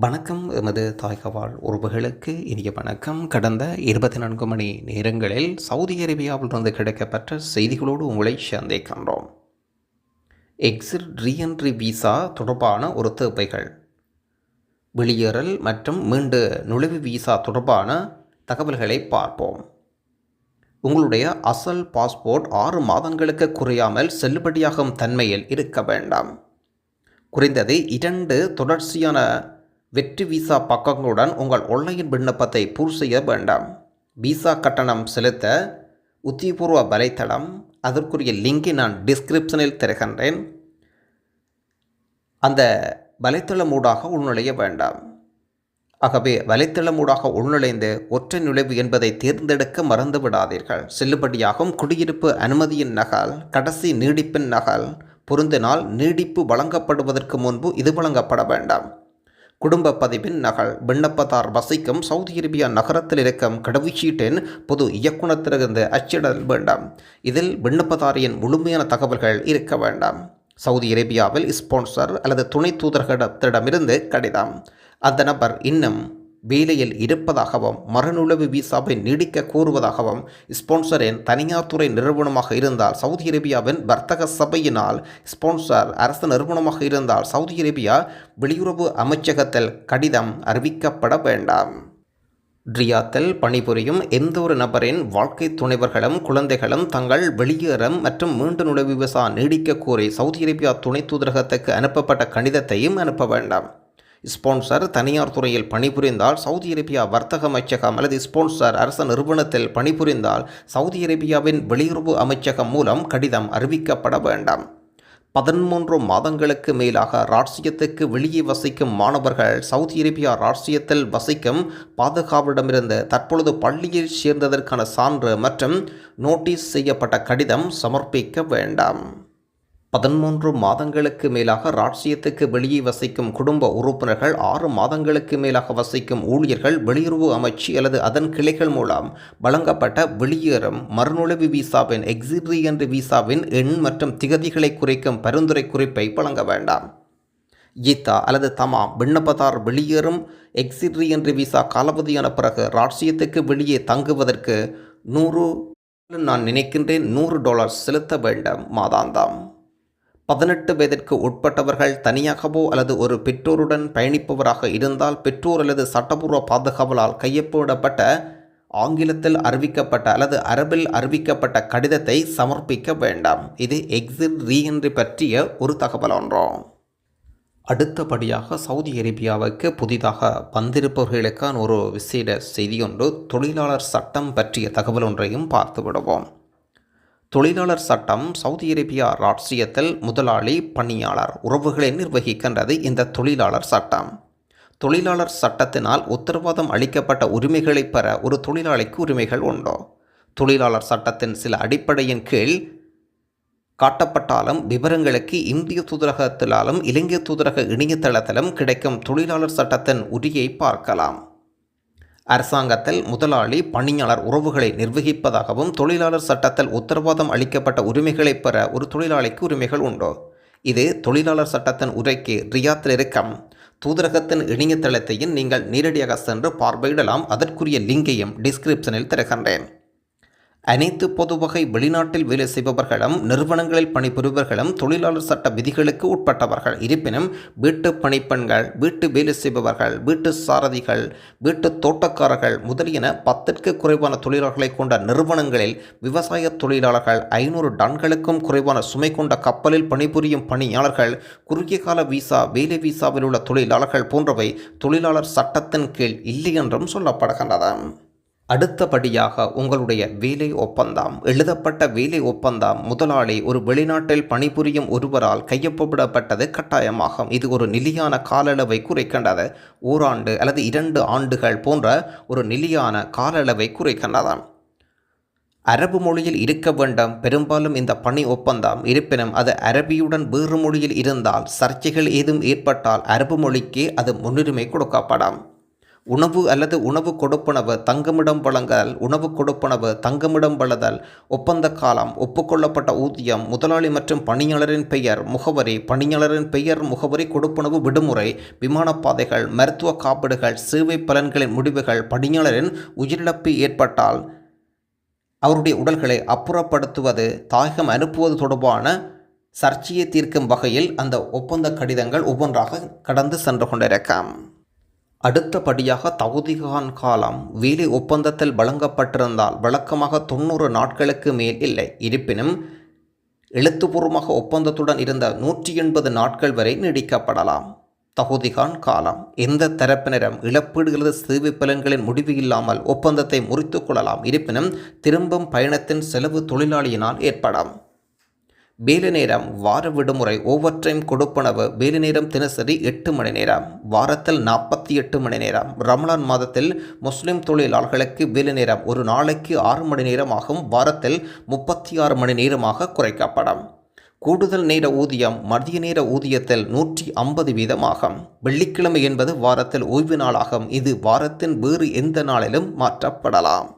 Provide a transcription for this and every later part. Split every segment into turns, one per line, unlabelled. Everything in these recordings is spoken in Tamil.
வணக்கம். எமது தாய்கவால் உறவுகளுக்கு இனிய வணக்கம். கடந்த இருபத்தி நான்கு மணி நேரங்களில் சவுதி அரேபியாவிலிருந்து கிடைக்கப்பட்ட செய்திகளோடு உங்களை சந்திக்கின்றோம். எக்ஸிட் ரீஎன்ட்ரி விசா தொடர்பான ஒரு தேவைகள். வெளியேறல் மற்றும் மீண்டு நுழைவு விசா தொடர்பான தகவல்களை பார்ப்போம். உங்களுடைய அசல் பாஸ்போர்ட் ஆறு மாதங்களுக்கு குறையாமல் செல்லுபடியாகும் தன்மையில் இருக்க வேண்டாம். குறைந்தது இரண்டு தொடர்ச்சியான வெற்றி விசா பக்கங்களுடன் உங்கள் ஒன்லைன் விண்ணப்பத்தை பூர்த்தி செய்ய வேண்டாம். விசா கட்டணம் செலுத்த உத்தியபூர்வ வலைத்தளம் அதற்குரிய லிங்கை நான் டிஸ்கிரிப்ஷனில் தருகின்றேன். அந்த வலைத்தளமூடாக உள்நுழைய வேண்டாம். ஆகவே வலைத்தளமூடாக உள்நுழைந்து ஒற்றை நுழைவு என்பதை தேர்ந்தெடுக்க மறந்து விடாதீர்கள். செல்லுபடியாகும் குடியிருப்பு அனுமதியின் நகல் கடைசி நீடிப்பின் நகல் பொருந்தினால் நீடிப்பு வழங்கப்படுவதற்கு முன்பு இது வழங்கப்பட வேண்டாம். குடும்ப பதிவின் நகல். விண்ணப்பதார் வசிக்கும் சவுதி அரேபியா நகரத்தில் இருக்கும் கடவுச்சீட்டின் பொது இயக்குநத்திலிருந்து அச்சிடல் வேண்டாம். இதில் விண்ணப்பதாரியின் முழுமையான தகவல்கள் இருக்க வேண்டாம். சவுதி அரேபியாவில் ஸ்பான்சர் அல்லது துணை தூதரகத்திடமிருந்து கடிதம். அந்த நபர் இன்னும் வேலையில் இருப்பதாகவும் மறுநுழைவு விசாவை நீடிக்க கோருவதாகவும் ஸ்பான்சரின் தனியார் துறை நிறுவனமாக இருந்தால் சவுதி அரேபியாவின் வர்த்தக சபையினால் ஸ்பான்சர் அரசு நிறுவனமாக இருந்தால் சவுதி அரேபியா வெளியுறவு அமைச்சகத்தில் கடிதம் அறிவிக்கப்பட வேண்டாம். ரியாத்தில் பணிபுரியும் எந்த ஒரு நபரின் வாழ்க்கை துணைவர்களும் குழந்தைகளும் தங்கள் வெளியேறம் மற்றும் மீண்டு நுழைவு விசா நீடிக்க கோரி சவுதி அரேபியா துணை தூதரகத்துக்கு அனுப்பப்பட்ட கடிதத்தையும் அனுப்ப வேண்டாம். ஸ்பான்சர் தனியார் துறையில் பணிபுரிந்தால் சவுதி அரேபியா வர்த்தக அமைச்சகம் அல்லது ஸ்பான்சர் அரச நிறுவனத்தில் பணிபுரிந்தால் சவுதி அரேபியாவின் வெளியுறவு அமைச்சகம் மூலம் கடிதம் அறிவிக்கப்பட வேண்டாம். பதிமூன்று மாதங்களுக்கு மேலாக ராட்சியத்துக்கு வெளியே வசிக்கும் மாணவர்கள் சவுதி அரேபியா ராட்சியத்தில் வசிக்கும் பாதுகாவலிடமிருந்து தற்பொழுது பள்ளியில் சேர்ந்ததற்கான சான்று மற்றும் நோட்டீஸ் செய்யப்பட்ட கடிதம் சமர்ப்பிக்க வேண்டாம். பதிமூன்று மாதங்களுக்கு மேலாக ராட்சியத்துக்கு வெளியே வசிக்கும் குடும்ப உறுப்பினர்கள் ஆறு மாதங்களுக்கு மேலாக வசிக்கும் ஊழியர்கள் வெளியுறவு அமைச்சு அல்லது அதன் கிளைகள் மூலம் வழங்கப்பட்ட வெளியேறும் மறுநுழைவு விசாவின் எக்ஸிட்ரி விசாவின் எண் மற்றும் திகதிகளை குறைக்கும் பரிந்துரை குறிப்பை வழங்க வேண்டாம். ஈத்தா அல்லது தமா விண்ணப்பதார் வெளியேறும் எக்ஸிட்ரி என்ற விசா காலாவதியான பிறகு ராட்சியத்துக்கு வெளியே தங்குவதற்கு நூறு நான் நினைக்கின்றேன் நூறு டாலர் செலுத்த வேண்டும் மாதாந்தாம். பதினெட்டு வயதிற்கு உட்பட்டவர்கள் தனியாகவோ அல்லது ஒரு பெற்றோருடன் பயணிப்பவராக இருந்தால் பெற்றோர் அல்லது சட்டபூர்வ பாதுகாவலால் கையொப்பமிடப்பட்ட ஆங்கிலத்தில் அறிவிக்கப்பட்ட அல்லது அரபில் அறிவிக்கப்பட்ட கடிதத்தை சமர்ப்பிக்க வேண்டாம். இது எக்ஸிட் ரீஎன்ட்ரி பற்றிய ஒரு தகவல் ஒன்றாம் அடுத்தபடியாக சவுதி அரேபியாவுக்கு புதிதாக வந்திருப்பவர்களுக்கான ஒரு விசேட செய்தியொன்று தொழிலாளர் சட்டம் பற்றிய தகவல் ஒன்றையும் பார்த்து விடுவோம் தொழிலாளர் சட்டம் சவுதி அரேபியா ராஷ்டிரியத்தில் முதலாளி பணியாளர் உறவுகளை நிர்வகிக்கின்றது இந்த தொழிலாளர் சட்டம். தொழிலாளர் சட்டத்தினால் உத்தரவாதம் அளிக்கப்பட்ட உரிமைகளை பெற ஒரு தொழிலாளிக்கு உரிமைகள் உண்டோ? தொழிலாளர் சட்டத்தின் சில அடிப்படையின் கீழ் காட்டப்பட்டாலும் விவரங்களுக்கு இந்திய தூதரகத்திலாலும் இலங்கை தூதரக இணையதளத்திலும் கிடைக்கும் தொழிலாளர் சட்டத்தின் உரியை பார்க்கலாம். அரசாங்கத்தில் முதலாளி பணியாளர் உறவுகளை நிர்வகிப்பதாகவும் தொழிலாளர் சட்டத்தில் உத்தரவாதம் அளிக்கப்பட்ட உரிமைகளை பெற ஒரு தொழிலாளிக்கு உரிமைகள் உண்டோ. இது தொழிலாளர் சட்டத்தின் உரைக்கு ரியாத்தில் இருக்கும். தூதரகத்தின் இணையதளத்தையும் நீங்கள் நேரடியாக சென்று பார்வையிடலாம். அதற்குரிய லிங்கையும் டிஸ்கிரிப்ஷனில் தருகின்றேன் அனைத்து பொதுவகை வெளிநாட்டில் வேலை செய்பவர்களும் நிறுவனங்களில் பணிபுரிபவர்களும் தொழிலாளர் சட்ட விதிகளுக்கு உட்பட்டவர்கள். இருப்பினும் வீட்டு பணிப்பெண்கள் வீட்டு வேலை செய்பவர்கள் வீட்டு சாரதிகள் வீட்டு தோட்டக்காரர்கள் முதலியன பத்திற்கு குறைவான தொழிலாளர்களை கொண்ட நிறுவனங்களில் விவசாய தொழிலாளர்கள் ஐநூறு டன்களுக்கும் குறைவான சுமை கொண்ட கப்பலில் பணிபுரியும் பணியாளர்கள் குறுகிய கால விசா வேலை விசாவில் உள்ள தொழிலாளர்கள் போன்றவை தொழிலாளர் சட்டத்தின் கீழ் இல்லை என்றும் சொல்லப்படுகின்றன. அடுத்தபடியாக உங்களுடைய வேலை ஒப்பந்தம். எழுதப்பட்ட வேலை ஒப்பந்தம் முதலாளி ஒரு வெளிநாட்டில் பணிபுரியும் ஒருவரால் கையொப்பப்படப்பட்டது கட்டாயமாகும். இது ஒரு நிலையான காலளவை குறைக்கின்றது. ஓராண்டு அல்லது இரண்டு ஆண்டுகள் போன்ற ஒரு நிலையான காலளவை குறைக்கின்றது. அரபு மொழியில் இருக்க வேண்டும். பெரும்பாலும் இந்த பணி ஒப்பந்தம். இருப்பினும் அது அரபியுடன் வேறு மொழியில் இருந்தால் சர்ச்சைகள் ஏதும் ஏற்பட்டால் அரபு மொழிக்கு அது முன்னுரிமை கொடுக்கப்படும். உணவு அல்லது உணவு கொடுப்பனவு தங்குமிடம் வழங்கல் உணவு கொடுப்பனவு தங்குமிடம் வழங்கல் ஒப்பந்த காலம் ஒப்புக்கொள்ளப்பட்ட ஊதியம் முதலாளி மற்றும் பணியாளரின் பெயர் முகவரி பணியாளரின் பெயர் முகவரி கொடுப்பனவு விடுமுறை விமானப்பாதைகள் மருத்துவ காப்பீடுகள் சேவை பலன்களின் முடிவுகள் பணியாளரின் உயிரிழப்பு ஏற்பட்டால் அவருடைய உடல்களை அப்புறப்படுத்துவது தாயகம் அனுப்புவது தொடர்பான சர்ச்சையை தீர்க்கும் வகையில் அந்த ஒப்பந்த கடிதங்கள் ஒவ்வொன்றாக கடந்து சென்று கொண்டிருக்காம். அடுத்தபடியாக தகுதிகான் காலம் வேலை ஒப்பந்தத்தில் வழங்கப்பட்டிருந்தால் வழக்கமாக தொண்ணூறு நாட்களுக்கு மேல் இல்லை. இருப்பினும் எழுத்துப்பூர்வமாக ஒப்பந்தத்துடன் இருந்த நூற்றி எண்பது நாட்கள் வரை நீடிக்கப்படலாம். தகுதிகான் காலம். எந்த தரப்பினரும் இழப்பீடுகளது சேவை பலன்களின் முடிவு இல்லாமல் ஒப்பந்தத்தை முறித்து கொள்ளலாம். இருப்பினும் திரும்பும் பயணத்தின் செலவு தொழிலாளியினால் ஏற்படும். வேலை நேரம் வார விடுமுறை ஓவர் டைம் கொடுப்பனவு. வேலை நேரம் தினசரி எட்டு மணி நேரம் வாரத்தில் நாற்பத்தி எட்டு மணி நேரம். ரமலான் மாதத்தில் முஸ்லிம் தொழிலாளர்களுக்கு வேலை நேரம் ஒரு நாளைக்கு ஆறு மணி நேரமாகவும் வாரத்தில் முப்பத்தி ஆறு மணி நேரமாக குறைக்கப்படும். கூடுதல் நேர ஊதியம் மதிய நேர ஊதியத்தில் நூற்றி ஐம்பது வீதமாகும். வெள்ளிக்கிழமை என்பது வாரத்தில் ஓய்வு நாளாகும். இது வாரத்தின் வேறு எந்த நாளிலும் மாற்றப்படலாம்.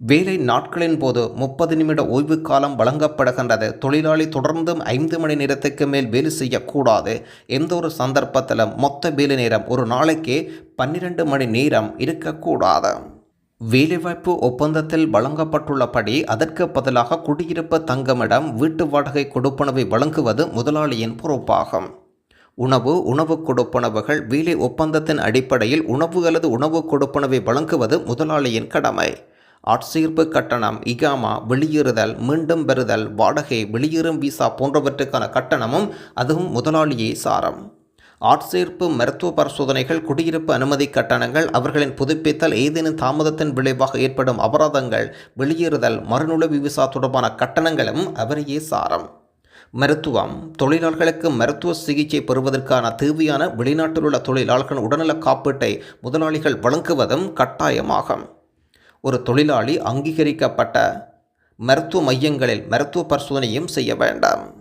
வேலை நாட்களின் போது முப்பது நிமிட ஓய்வு காலம் வழங்கப்படுகின்றது. தொழிலாளி தொடர்ந்தும் ஐந்து மணி நேரத்துக்கு மேல் வேலை செய்யக்கூடாது. எந்த ஒரு சந்தர்ப்பத்திலும் மொத்த வேலை நேரம் ஒரு நாளைக்கு பன்னிரண்டு மணி நேரம் இருக்கக்கூடாது. வேலைவாய்ப்பு ஒப்பந்தத்தில் வழங்கப்பட்டுள்ளபடி அதற்கு பதிலாக குடியிருப்பு தங்கமிடம் வீட்டு வாடகை கொடுப்பனவை வழங்குவது முதலாளியின் பொறுப்பாகும். உணவு உணவு கொடுப்பனவுகள் வேலை ஒப்பந்தத்தின் அடிப்படையில் உணவு அல்லது உணவு கொடுப்பனவை வழங்குவது முதலாளியின் கடமை. ஆட்சேர்ப்பு கட்டணம் இகாமா வெளியேறுதல் மீண்டும் பெறுதல் வாடகை வெளியேறும் விசா போன்றவற்றுக்கான கட்டணமும் அதுவும் முதலாளியை சாரம். ஆட்சேர்ப்பு மருத்துவ பரிசோதனைகள் குடியிருப்பு அனுமதி கட்டணங்கள் அவர்களின் புதுப்பித்தல் ஏதேனும் தாமதத்தின் விளைவாக ஏற்படும் அபராதங்கள் வெளியேறுதல் மறுநுழைவு விசா தொடர்பான கட்டணங்களும் அவரையே சாரம். மருத்துவம் தொழிலாளர்களுக்கு மருத்துவ சிகிச்சை பெறுவதற்கான தேவையான வெளிநாட்டில் உள்ள தொழிலாளர்கள் உடல்நல காப்பீட்டை முதலாளிகள் வழங்குவதும் கட்டாயமாகும். ஒரு தொழிலாளி அங்கீகரிக்கப்பட்ட மருத்துவ மையங்களில் மருத்துவ பரிசோதனையும் செய்ய வேண்டாம்.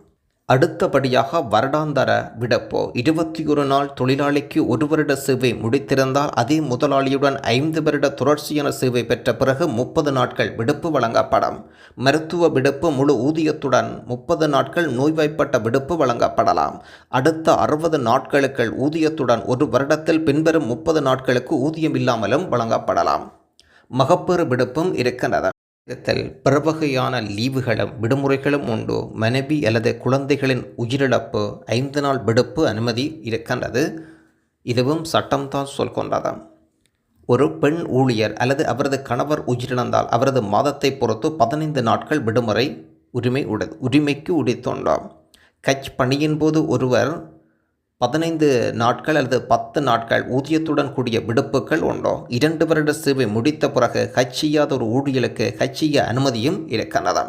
அடுத்தபடியாக வருடாந்தர விடப்போ. இருபத்தி ஒரு நாள் தொழிலாளிக்கு ஒரு வருட சேவை முடித்திருந்தால் அதே முதலாளியுடன் ஐந்து வருட தொடர்ச்சியான சேவை பெற்ற பிறகு முப்பது நாட்கள் விடுப்பு வழங்கப்படும். மருத்துவ விடுப்பு முழு ஊதியத்துடன் முப்பது நாட்கள் நோய்வாய்ப்பட்ட விடுப்பு வழங்கப்படலாம். அடுத்த அறுபது நாட்களுக்கு ஊதியத்துடன் ஒரு வருடத்தில் பின்வரும் முப்பது நாட்களுக்கு ஊதியம் இல்லாமலும் வழங்கப்படலாம். மகப்பேறு விடுப்பும் இருக்கின்றது இதில் பிறவகையான லீவுகளும் விடுமுறைகளும் உண்டு. மனைவி அல்லது குழந்தைகளின் உயிரிழப்பு ஐந்து நாள் விடுப்பு அனுமதி இருக்கின்றது. இதுவும் சட்டம்தான் சொல்கின்றது. ஒரு பெண் ஊழியர் அல்லது அவரது கணவர் உயிரிழந்தால் அவரது மாதத்தை பொறுத்து பதினைந்து நாட்கள் விடுமுறை உரிமை உட உரிமைக்கு உடித்துள்ளோம் கட்ச் பணியின் போது ஒருவர் பதினைந்து நாட்கள் அல்லது பத்து நாட்கள் ஊதியத்துடன் கூடிய விடுப்புகள் உண்டோ? இரண்டு வருட சேவை முடித்த பிறகு ஹச்சியாத ஒரு ஊழியலுக்கு ஹச்சிய அனுமதியும் இருக்கின்றது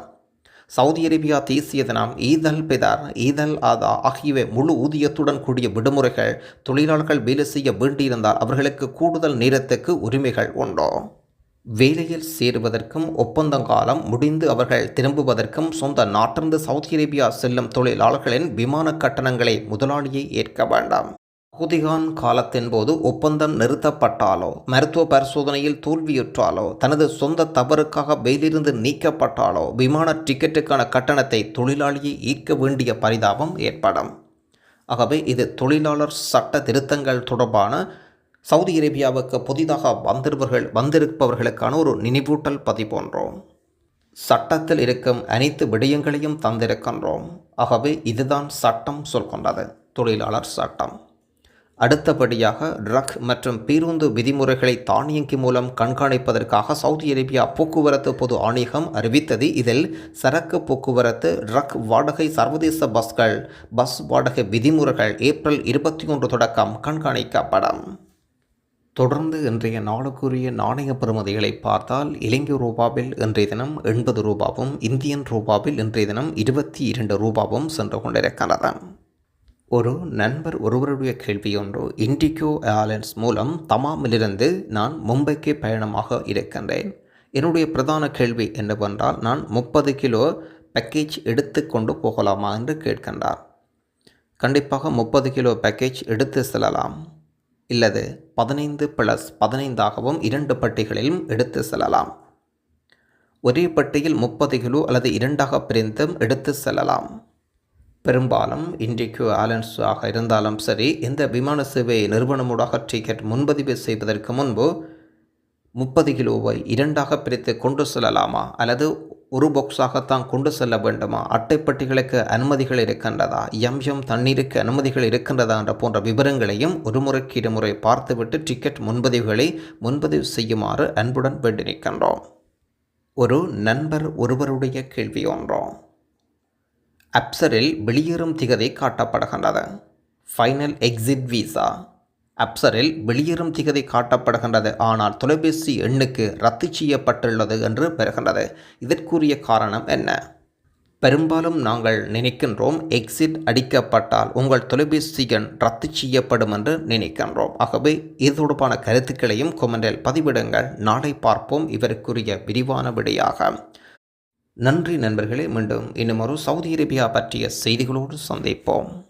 சவுதி அரேபியா தேசிய தினம் ஈதல் பிதார் ஈதல் ஆதா ஆகியவை முழு ஊதியத்துடன் கூடிய விடுமுறைகள் தொழிலாளர்கள் வேலை செய்ய வேண்டியிருந்தால் அவர்களுக்கு கூடுதல் நேரத்துக்கு உரிமைகள் உண்டோ? வேலையில் சேருவதற்கும் ஒப்பந்தங்காலம் முடிந்து அவர்கள் திரும்புவதற்கும் சொந்த நாட்டிலிருந்து சவுதி அரேபியா செல்லும் தொழிலாளர்களின் விமான கட்டணங்களை முதலாளியை ஏற்க வேண்டாம். குதிகான் காலத்தின் போது ஒப்பந்தம் நிறுத்தப்பட்டாலோ மருத்துவ பரிசோதனையில் தோல்வியுற்றாலோ தனது சொந்த தவறுக்காக வெயிலிருந்து நீக்கப்பட்டாலோ விமான டிக்கெட்டுக்கான கட்டணத்தை தொழிலாளியை ஈர்க்க வேண்டிய பரிதாபம் ஏற்படும். ஆகவே இது தொழிலாளர் சட்ட திருத்தங்கள் தொடர்பான சவுதி அரேபியாவுக்கு புதிதாக வந்திருப்பவர்கள் வந்திருப்பவர்களுக்கான ஒரு நினைவூட்டல் பதிப்போன்றோம் சட்டத்தில் இருக்கும் அனைத்து விடயங்களையும் தந்திருக்கின்றோம். ஆகவே இதுதான் சட்டம் சொல்கின்றது. தொழிலாளர் சட்டம். அடுத்தபடியாக ட்ரக் மற்றும் பேருந்து விதிமுறைகளை தானியங்கி மூலம் கண்காணிப்பதற்காக சவுதி அரேபியா போக்குவரத்து பொது ஆணையகம் அறிவித்தது. இதில் சரக்கு போக்குவரத்து ட்ரக் வாடகை சர்வதேச பஸ்கள் பஸ் வாடகை விதிமுறைகள் ஏப்ரல் இருபத்தி ஒன்று தொடக்கம் கண்காணிக்கப்படும். தொடர்ந்து இன்றைய நாளுக்குரிய நாணய பெறுமதிகளை பார்த்தால் இலங்கை ரூபாவில் இன்றைய தினம் எண்பது ரூபாவும் இந்தியன் ரூபாவில் இன்றைய தினம் இருபத்தி இரண்டு ரூபாவும் சென்று கொண்டிருக்கிறது ஒரு நண்பர் ஒருவருடைய கேள்வி ஒன்று இண்டிகோ ஏர்லைன்ஸ் மூலம் தமாமிலிருந்து நான் மும்பைக்கு பயணமாக இருக்கின்றேன். என்னுடைய பிரதான கேள்வி என்னவென்றால் நான் முப்பது கிலோ பேக்கேஜ் எடுத்து கொண்டு போகலாமா என்று கேட்கின்றார். கண்டிப்பாக முப்பது கிலோ பேக்கேஜ் எடுத்து செல்லலாம். இல்லது பதினைந்து ப்ளஸ் பதினைந்தாகவும் இரண்டு பட்டிகளிலும் எடுத்து செல்லலாம். ஒரே பட்டியில் முப்பது கிலோ அல்லது இரண்டாக பிரிந்தும் எடுத்து செல்லலாம். பெரும்பாலும் இன்றைக்கு ஆலன்ஸாக ஆக இருந்தாலும் சரி இந்த விமான சேவை நிறுவனமூடாக டிக்கெட் முன்பதிவு செய்வதற்கு முன்பு முப்பது கிலோவை இரண்டாக பிரித்து கொண்டு செல்லலாமா? அல்லது ஒரு பாக்ஸாகத்தான் கொண்டு செல்ல வேண்டுமா? அட்டைப்பட்டிகளுக்கு அனுமதிகள் இருக்கின்றதா? எம் எம் தண்ணீருக்கு அனுமதிகள் இருக்கின்றதா என்ற போன்ற விவரங்களையும் ஒரு முறைக்கு இருமுறை பார்த்துவிட்டு டிக்கெட் முன்பதிவுகளை முன்பதிவு செய்யுமாறு அன்புடன் வேண்டி நிற்கின்றோம் ஒரு நண்பர் ஒருவருடைய கேள்வி ஒன்றோம் அப்சரில் வெளியேறும் திகதி காட்டப்படுகின்றது. ஃபைனல் எக்ஸிட் விசா அப்சரில் வெளியேறும் திகதி காட்டப்படுகின்றது. ஆனால் தொலைபேசி எண்ணுக்கு ரத்து செய்யப்பட்டுள்ளது என்று பெறுகின்றது. இதற்குரிய காரணம் என்ன? பெரும்பாலும் நாங்கள் நினைக்கின்றோம் எக்ஸிட் அடிக்கப்பட்டால் உங்கள் தொலைபேசி எண் ரத்து செய்யப்படும் என்று நினைக்கின்றோம். ஆகவே இது தொடர்பான கருத்துக்களையும் கொமெண்டில் பதிவிடுங்கள். நாளை பார்ப்போம். இவருக்குரிய விரிவான விடையாக. நன்றி நண்பர்களே. மீண்டும் இன்னும் ஒரு சவுதி அரேபியா பற்றிய செய்திகளோடு சந்திப்போம்.